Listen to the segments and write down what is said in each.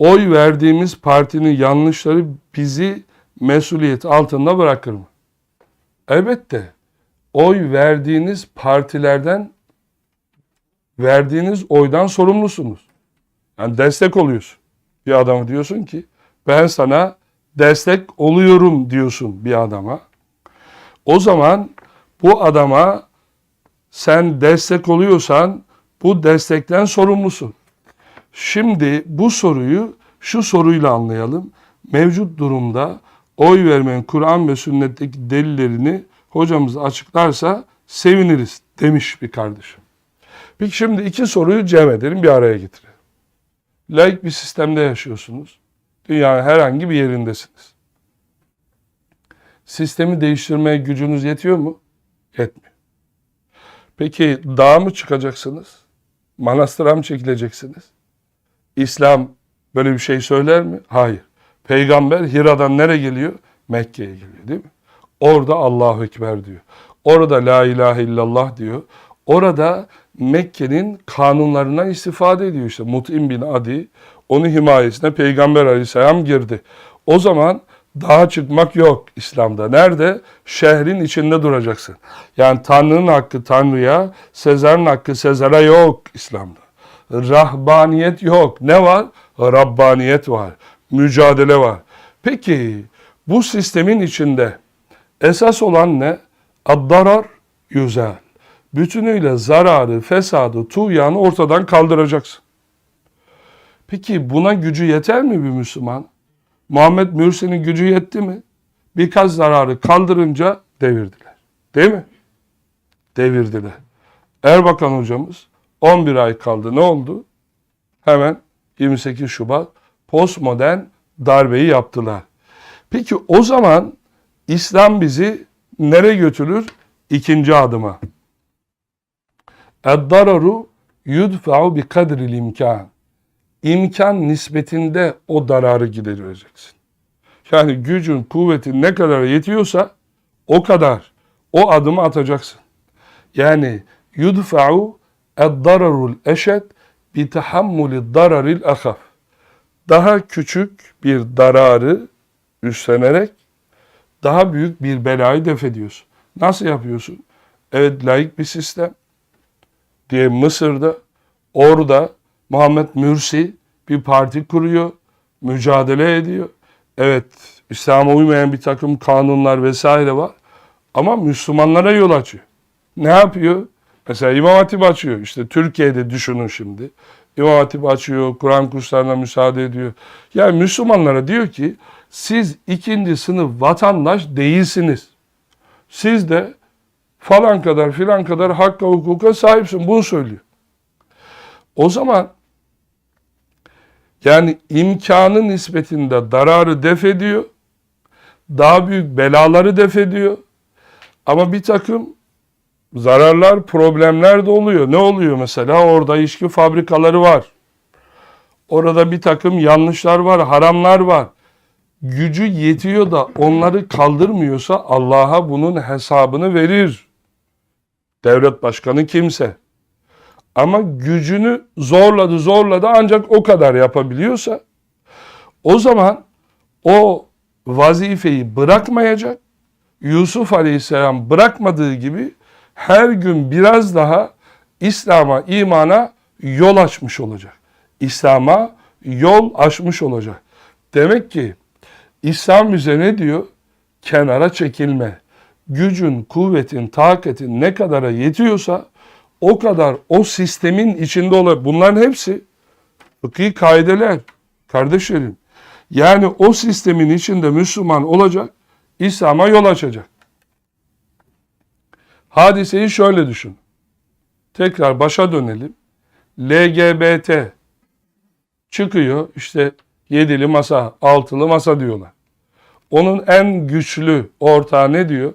oy verdiğimiz partinin yanlışları bizi mesuliyet altında bırakır mı? Elbette. Oy verdiğiniz partilerden verdiğiniz oydan sorumlusunuz. Yani destek oluyorsun. Bir adama diyorsun ki ben sana destek oluyorum diyorsun bir adama. O zaman bu adama sen destek oluyorsan bu destekten sorumlusun. Şimdi bu soruyu şu soruyla anlayalım. Mevcut durumda oy vermenin Kur'an ve sünnetteki delillerini hocamız açıklarsa seviniriz demiş bir kardeşim. Peki şimdi iki soruyu cem edelim bir araya getirelim. Laik bir sistemde yaşıyorsunuz. Dünyanın herhangi bir yerindesiniz. Sistemi değiştirmeye gücünüz yetiyor mu? Yetmiyor. Peki dağa mı çıkacaksınız? Manastıra mı çekileceksiniz? İslam böyle bir şey söyler mi? Hayır. Peygamber Hira'dan nereye geliyor? Mekke'ye geliyor değil mi? Orada Allahu Ekber diyor. Orada La ilahe illallah diyor. Orada Mekke'nin kanunlarına istifade ediyor işte. Mut'im bin Adi, onun himayesine Peygamber aleyhisselam girdi. O zaman dağa çıkmak yok İslam'da. Nerede? Şehrin içinde duracaksın. Yani Tanrı'nın hakkı Tanrı'ya, Sezar'ın hakkı Sezar'a yok İslam'da. Rahbaniyet yok. Ne var? Rabbaniyet var. Mücadele var. Peki bu sistemin içinde esas olan ne? Addarar yüzel. Bütünüyle zararı, fesadı, tuğyanı ortadan kaldıracaksın. Peki buna gücü yeter mi bir Müslüman? Muhammed Mürsi'nin gücü yetti mi? Birkaç zararı kaldırınca devirdiler. Değil mi? Devirdiler. Erbakan hocamız 11 ay kaldı. Ne oldu? Hemen 28 Şubat postmodern darbeyi yaptılar. Peki o zaman İslam bizi nereye götürür? İkinci adıma. Eddararu yudfa'u bi kadril imkan. İmkan nispetinde o dararı gidereceksin. Yani gücün, kuvvetin ne kadar yetiyorsa o kadar o adımı atacaksın. Yani yudfa'u eddararul eşed bi tahammuli dararil. Daha küçük bir dararı üstlenerek daha büyük bir belayı def ediyorsun. Nasıl yapıyorsun? Evet layık bir sistem diye Mısır'da orada Muhammed Mürsi bir parti kuruyor, mücadele ediyor. Evet İslam'a uymayan bir takım kanunlar vesaire var ama Müslümanlara yol açıyor. Ne yapıyor? Mesela İmam Hatip açıyor. İşte Türkiye'de düşünün şimdi. İmam Hatip açıyor, Kur'an kurslarına müsaade ediyor. Yani Müslümanlara diyor ki siz ikinci sınıf vatandaş değilsiniz. Siz de falan kadar filan kadar hakka hukuka sahipsin. Bunu söylüyor. O zaman yani imkanı nispetinde dararı def ediyor. Daha büyük belaları def ediyor. Ama bir takım zararlar, problemler de oluyor. Ne oluyor mesela? Orada içki fabrikaları var. Orada bir takım yanlışlar var, haramlar var. Gücü yetiyor da onları kaldırmıyorsa Allah'a bunun hesabını verir. Devlet başkanı kimse. Ama gücünü zorladı zorladı ancak o kadar yapabiliyorsa o zaman o vazifeyi bırakmayacak. Yusuf Aleyhisselam bırakmadığı gibi her gün biraz daha İslam'a, imana yol açmış olacak. İslam'a yol açmış olacak. Demek ki İslam bize ne diyor? Kenara çekilme. Gücün, kuvvetin, takatin ne kadara yetiyorsa o kadar o sistemin içinde olan bunların hepsi fıkhi kaideler kardeşlerim. Yani o sistemin içinde Müslüman olacak, İslam'a yol açacak. Hadiseyi şöyle düşün. Tekrar başa dönelim. LGBT çıkıyor işte yedili masa, altılı masa diyorlar. Onun en güçlü ortağı ne diyor?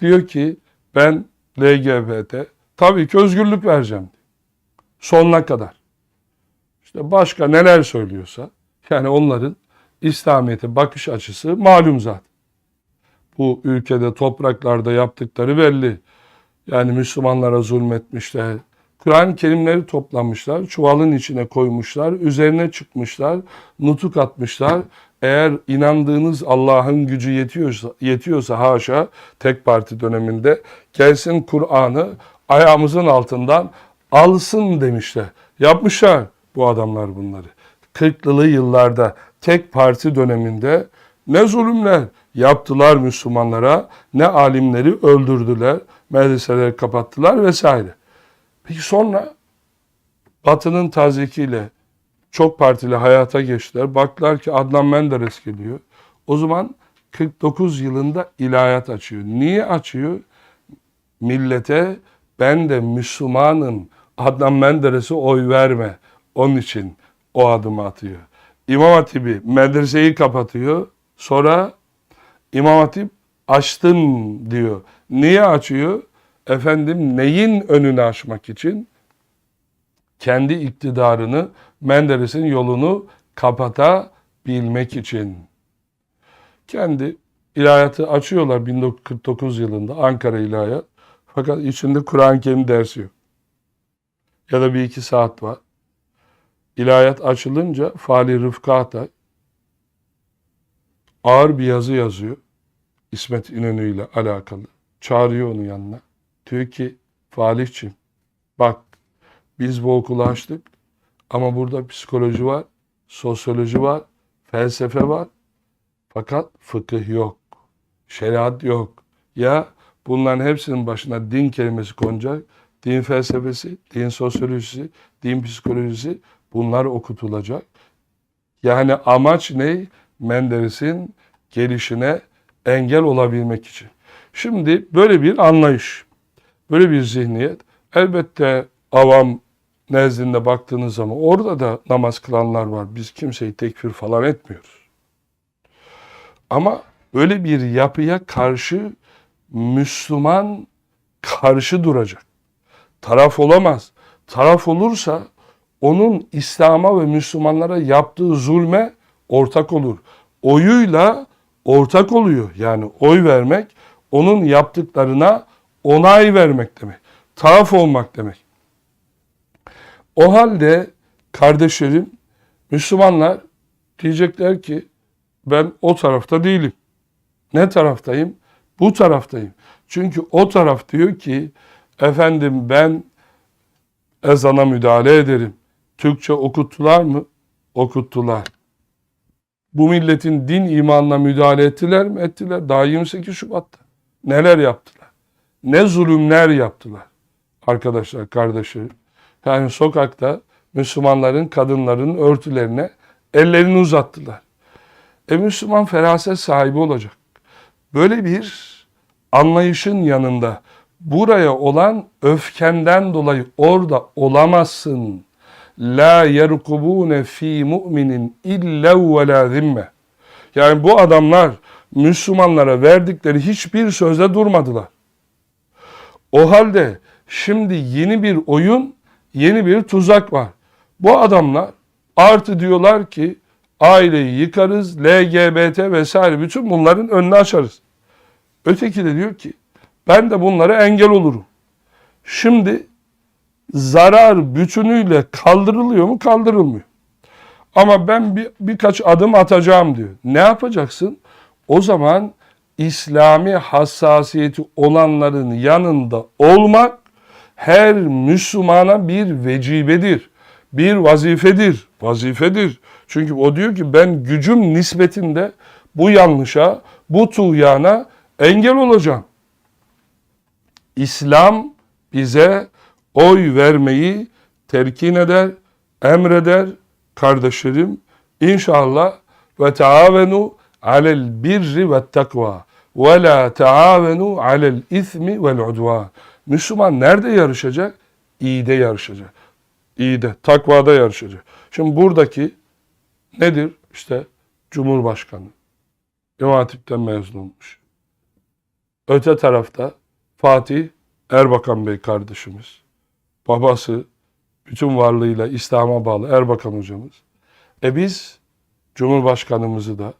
Diyor ki ben LGBT tabii ki özgürlük vereceğim. Sonuna kadar. İşte başka neler söylüyorsa yani onların İslamiyet'e bakış açısı malum zaten. Bu ülkede topraklarda yaptıkları belli. Yani Müslümanlara zulmetmişler, Kur'an-ı Kerimleri toplamışlar, çuvalın içine koymuşlar, üzerine çıkmışlar, nutuk atmışlar. Eğer inandığınız Allah'ın gücü yetiyorsa, yetiyorsa haşa tek parti döneminde gelsin Kur'an'ı ayağımızın altından alsın demişler. Yapmışlar bu adamlar bunları. 40'lı yıllarda tek parti döneminde ne zulümler yaptılar Müslümanlara, ne alimleri öldürdüler, medreseleri kapattılar vesaire. Peki sonra Batı'nın tazikiyle çok partili hayata geçtiler. Baktılar ki Adnan Menderes geliyor. O zaman 49 yılında ilahiyat açıyor. Niye açıyor? Millete ben de Müslümanım Adnan Menderes'e oy verme. Onun için o adımı atıyor. İmam Hatip'i medreseyi kapatıyor. Sonra İmam Hatip açtım diyor. Niye açıyor? Efendim neyin önünü açmak için? Kendi iktidarını, Menderes'in yolunu kapatabilmek için. Kendi ilahiyatı açıyorlar 1949 yılında Ankara İlahiyat. Fakat içinde Kur'an-ı Kerim dersi yok. Ya da bir iki saat var. İlahiyat açılınca Fali Rıfkı Atay ağır bir yazı yazıyor. İsmet İnönü ile alakalı. Çağırıyor onu yanına. Diyor ki Falihçim bak biz bu okulu açtık ama burada psikoloji var, sosyoloji var, felsefe var. Fakat fıkıh yok, şeriat yok. Ya bunların hepsinin başına din kelimesi konacak. Din felsefesi, din sosyolojisi, din psikolojisi bunlar okutulacak. Yani amaç ne? Menderes'in gelişine engel olabilmek için. Şimdi böyle bir anlayış, böyle bir zihniyet elbette avam nezdinde baktığınız zaman orada da namaz kılanlar var. Biz kimseyi tekfir falan etmiyoruz. Ama öyle bir yapıya karşı Müslüman karşı duracak. Taraf olamaz. Taraf olursa onun İslam'a ve Müslümanlara yaptığı zulme ortak olur. Oyuyla ortak oluyor. Yani oy vermek onun yaptıklarına onay vermek demek. Taraf olmak demek. O halde kardeşlerim Müslümanlar diyecekler ki ben o tarafta değilim. Ne taraftayım? Bu taraftayım. Çünkü o taraf diyor ki efendim ben ezana müdahale ederim. Türkçe okuttular mı? Okuttular. Bu milletin din imanına müdahale ettiler mi? Ettiler. Daha 28 Şubat'ta. Neler yaptılar? Ne zulümler yaptılar? Arkadaşlar, kardeşlerim. Yani sokakta Müslümanların, kadınların örtülerine ellerini uzattılar. E Müslüman feraset sahibi olacak. Böyle bir anlayışın yanında buraya olan öfkenden dolayı orada olamazsın. La yerkubune fi mu'minin illa ve la zimme. Yani bu adamlar Müslümanlara verdikleri hiçbir sözde durmadılar. O halde şimdi yeni bir oyun, yeni bir tuzak var. Bu adamlar artı diyorlar ki aileyi yıkarız, LGBT vesaire bütün bunların önünü açarız. Öteki de diyor ki ben de bunlara engel olurum. Şimdi zarar bütünüyle kaldırılıyor mu? Kaldırılmıyor. Ama ben bir, birkaç adım atacağım diyor. Ne yapacaksın? O zaman İslami hassasiyeti olanların yanında olmak her Müslümana bir vecibedir. Bir vazifedir. Vazifedir. Çünkü o diyor ki ben gücüm nispetinde bu yanlışa, bu tuğyana engel olacağım. İslam bize oy vermeyi terkin eder, emreder kardeşlerim. İnşallah ve taavenu alel birri ve takva ve la taavenu alel ismi vel udvan. Müslüman nerede yarışacak? İyide yarışacak. İyide, takvada yarışacak. Şimdi buradaki nedir? İşte Cumhurbaşkanı. İmam Hatip'ten mezun olmuş. Öte tarafta Fatih Erbakan Bey kardeşimiz. Babası bütün varlığıyla İslam'a bağlı Erbakan hocamız. E biz Cumhurbaşkanımızı da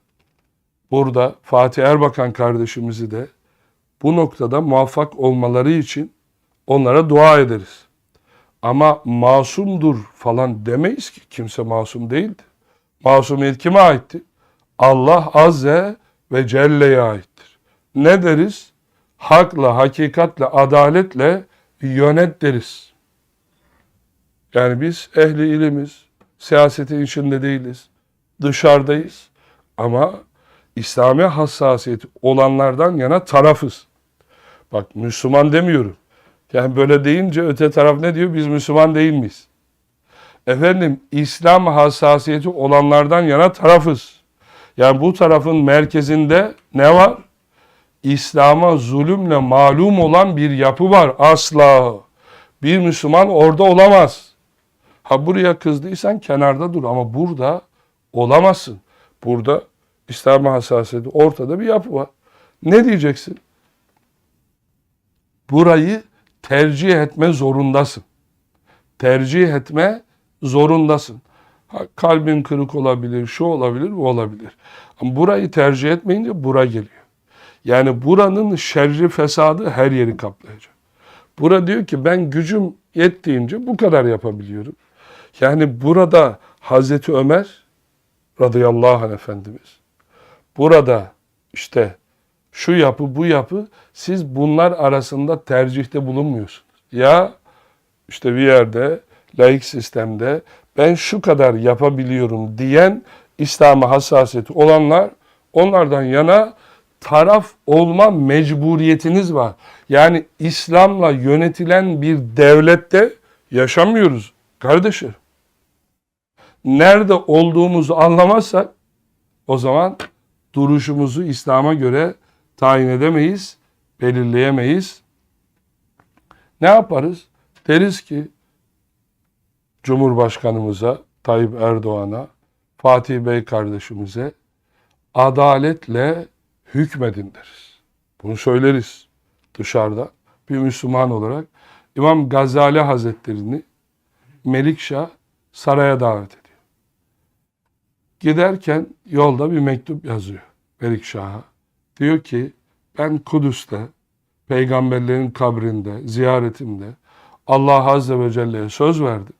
burada Fatih Erbakan kardeşimizi de bu noktada muvaffak olmaları için onlara dua ederiz. Ama masumdur falan demeyiz ki. Kimse masum değildi. Masumiyet kime aitti? Allah Azze ve Celle'ye aittir. Ne deriz? Hakla, hakikatle, adaletle yönet deriz. Yani biz ehli ilimiz, siyasetin içinde değiliz, dışarıdayız. Ama İslami hassasiyeti olanlardan yana tarafız. Bak Müslüman demiyorum. Yani böyle deyince öte taraf ne diyor? Biz Müslüman değil miyiz? Efendim İslam hassasiyeti olanlardan yana tarafız. Yani bu tarafın merkezinde ne var? İslam'a zulümle malum olan bir yapı var. Asla. Bir Müslüman orada olamaz. Ha buraya kızdıysan kenarda dur ama burada olamazsın. Burada İslam hassasiyeti ortada bir yapı var. Ne diyeceksin? Burayı tercih etme zorundasın. Tercih etme zorundasın. Ha, kalbin kırık olabilir, şu olabilir, bu olabilir. Ama burayı tercih etmeyince bura geliyor. Yani buranın şerri fesadı her yeri kaplayacak. Bura diyor ki ben gücüm yettiğince bu kadar yapabiliyorum. Yani burada Hazreti Ömer radıyallahu anh Efendimiz burada işte şu yapı bu yapı siz bunlar arasında tercihte bulunmuyorsunuz. Ya işte bir yerde laik sistemde ben şu kadar yapabiliyorum diyen İslam'a hassasiyeti olanlar onlardan yana taraf olma mecburiyetiniz var. Yani İslam'la yönetilen bir devlette yaşamıyoruz kardeşim. Nerede olduğumuzu anlamazsak o zaman duruşumuzu İslam'a göre tayin edemeyiz, belirleyemeyiz. Ne yaparız? Deriz ki Cumhurbaşkanımıza, Tayyip Erdoğan'a, Fatih Bey kardeşimize adaletle hükmedin deriz. Bunu söyleriz dışarıda bir Müslüman olarak. İmam Gazali Hazretlerini Melikşah saraya davet ediyor. Giderken yolda bir mektup yazıyor Melikşah'a. Diyor ki ben Kudüs'te peygamberlerin kabrinde, ziyaretimde Allah Azze ve Celle'ye söz verdim.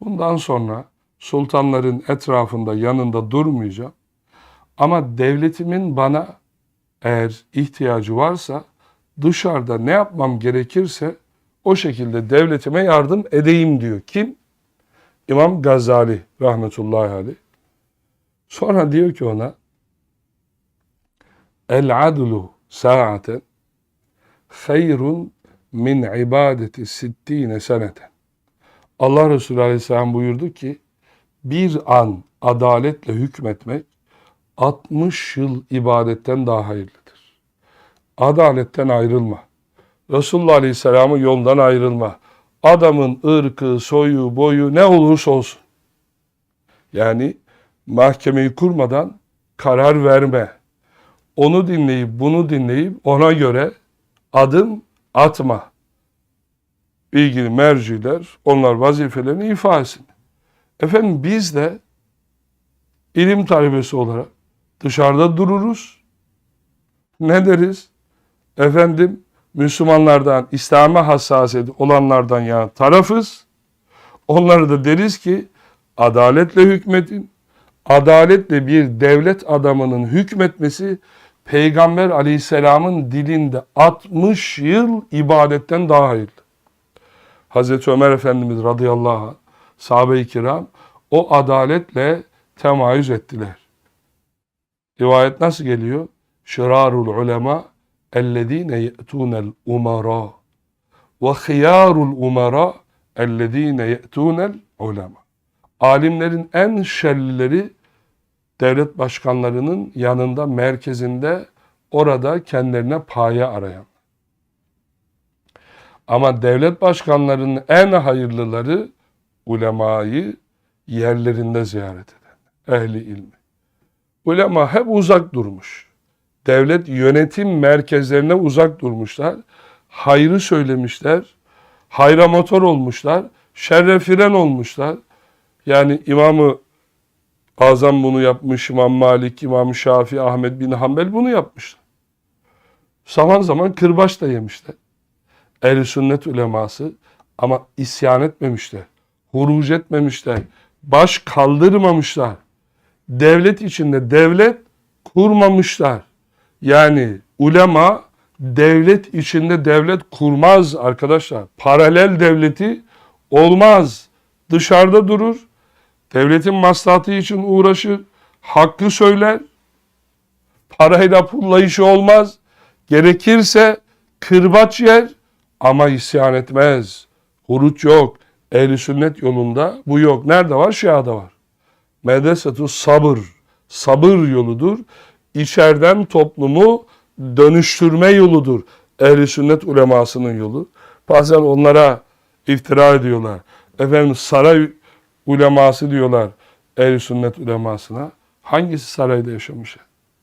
Bundan sonra sultanların etrafında yanında durmayacağım. Ama devletimin bana eğer ihtiyacı varsa dışarıda ne yapmam gerekirse o şekilde devletime yardım edeyim diyor. Kim? İmam Gazali rahmetullahi aleyh. Sonra diyor ki ona El adlu saaten hayrun min ibadeti sittine seneten. Allah Resulü Aleyhisselam buyurdu ki bir an adaletle hükmetmek 60 yıl ibadetten daha hayırlıdır. Adaletten ayrılma. Resulullah Aleyhisselam'ın yoldan ayrılma. Adamın ırkı, soyu, boyu ne olursa olsun. Yani mahkemeyi kurmadan karar verme. Onu dinleyip bunu dinleyip ona göre adım atma. İlgili merciler onlar vazifelerini ifa etsin. Efendim biz de ilim talebesi olarak dışarıda dururuz. Ne deriz? Efendim Müslümanlardan, İslam'a hassasiyeti olanlardan yana tarafız. Onlara da deriz ki adaletle hükmetin. Adaletle bir devlet adamının hükmetmesi Peygamber aleyhisselamın dilinde 60 yıl ibadetten daha hayırlı. Hazreti Ömer Efendimiz radıyallahu anh, sahabe-i kiram o adaletle temayüz ettiler. Rivayet nasıl geliyor? Şirarul ulema ellezine ye'tunel umara ve khiyarul umara ellezine ye'tunel ulema. Alimlerin en şerlileri devlet başkanlarının yanında, merkezinde, orada kendilerine paye arayan. Ama devlet başkanlarının en hayırlıları ulemayı yerlerinde ziyaret eden, ehli ilmi. Ulema hep uzak durmuş. Devlet yönetim merkezlerine uzak durmuşlar. Hayrı söylemişler. Hayra motor olmuşlar. Şerre fren olmuşlar. Yani İmamı Azam bunu yapmış, İmam Malik, İmam Şafii, Ahmet bin Hanbel bunu yapmışlar. Zaman zaman kırbaç da yemişler. Ehl-i sünnet uleması Ama isyan etmemişler. Huruc etmemişler. Baş kaldırmamışlar. Devlet içinde devlet kurmamışlar. Yani ulema devlet içinde devlet kurmaz arkadaşlar. Paralel devleti olmaz. Dışarıda durur. Devletin maslahatı için uğraşır. Hakkı söyler. Parayla pulla işi olmaz. Gerekirse kırbaç yer ama isyan etmez. Huruç yok. Ehli sünnet yolunda bu yok. Nerede var? Şia'da var. Medresetü sabır. Sabır yoludur. İçeriden toplumu dönüştürme yoludur. Ehli sünnet ulemasının yolu. Bazen onlara iftira ediyorlar. Efendim saray uleması diyorlar ehli sünnet ulemasına. Hangisi sarayda yaşamış?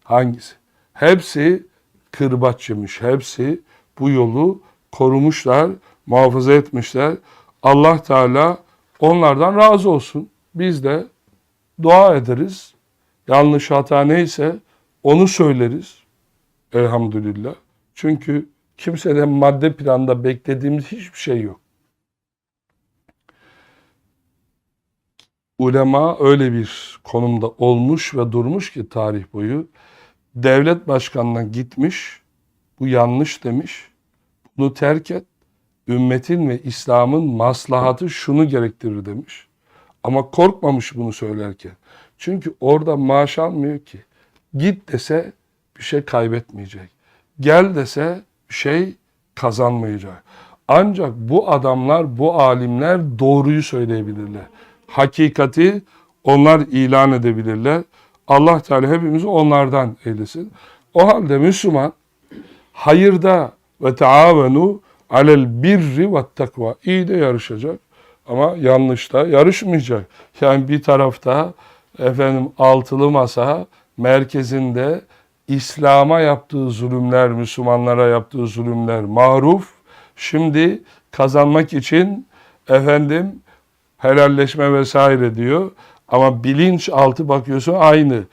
Hangisi? Hepsi kırbaç yemiş. Hepsi bu yolu korumuşlar, muhafaza etmişler. Allah Teala onlardan razı olsun. Biz de dua ederiz. Yanlış hata neyse onu söyleriz. Elhamdülillah. Çünkü kimseden madde planda beklediğimiz hiçbir şey yok. Ulema öyle bir konumda olmuş ve durmuş ki tarih boyu devlet başkanına gitmiş, bu yanlış demiş, bunu terk et, ümmetin ve İslam'ın maslahatı şunu gerektirir demiş. Ama korkmamış bunu söylerken. Çünkü orada maaş almıyor ki. Git dese bir şey kaybetmeyecek. Gel dese bir şey kazanmayacak. Ancak bu adamlar, bu alimler doğruyu söyleyebilirler. Hakikati onlar ilan edebilirler. Allah Teala hepimizi onlardan eylesin. O halde Müslüman hayırda ve taavenu alel birri ve takva iyi de yarışacak ama yanlışta yarışmayacak. Yani bir tarafta efendim altılı masa merkezinde İslam'a yaptığı zulümler, Müslümanlara yaptığı zulümler maruf. Şimdi kazanmak için efendim helalleşme vesaire diyor. Ama bilinç altı bakıyorsun aynı.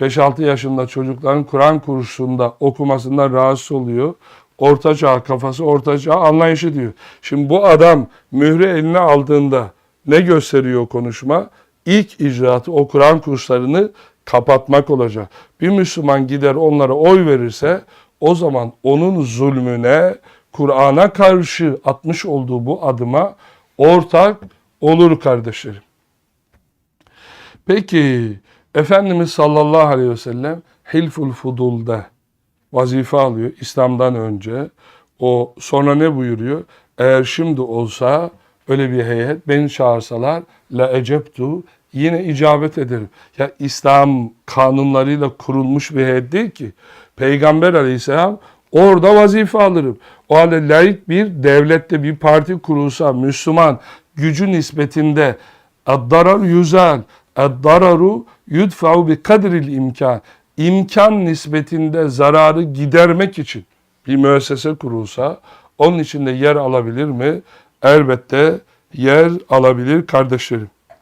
5-6 yaşında çocukların Kur'an kursunda okumasından rahatsız oluyor. Orta çağ kafası orta çağ anlayışı diyor. Şimdi bu adam mührü eline aldığında ne gösteriyor konuşma? İlk icraatı o Kur'an kurslarını kapatmak olacak. Bir Müslüman gider onlara oy verirse o zaman onun zulmüne, Kur'an'a karşı atmış olduğu bu adıma ortak olur kardeşlerim. Peki Efendimiz sallallahu aleyhi ve sellem Hilful Fudul'da vazife alıyor İslam'dan önce. O sonra ne buyuruyor? Eğer şimdi olsa öyle bir heyet beni çağırsalar la eceptu yine icabet ederim. Ya İslam kanunlarıyla kurulmuş bir heyet değil ki. Peygamber aleyhisselam orada vazife alırım. O halde laik bir devlette bir parti kurulsa Müslüman gücü nispetinde ad-darar yüzel ad-dararu yudfa'u bi kadril imkan imkan nispetinde zararı gidermek için bir müessese kurulsa onun içinde yer alabilir mi? Elbette yer alabilir kardeşlerim.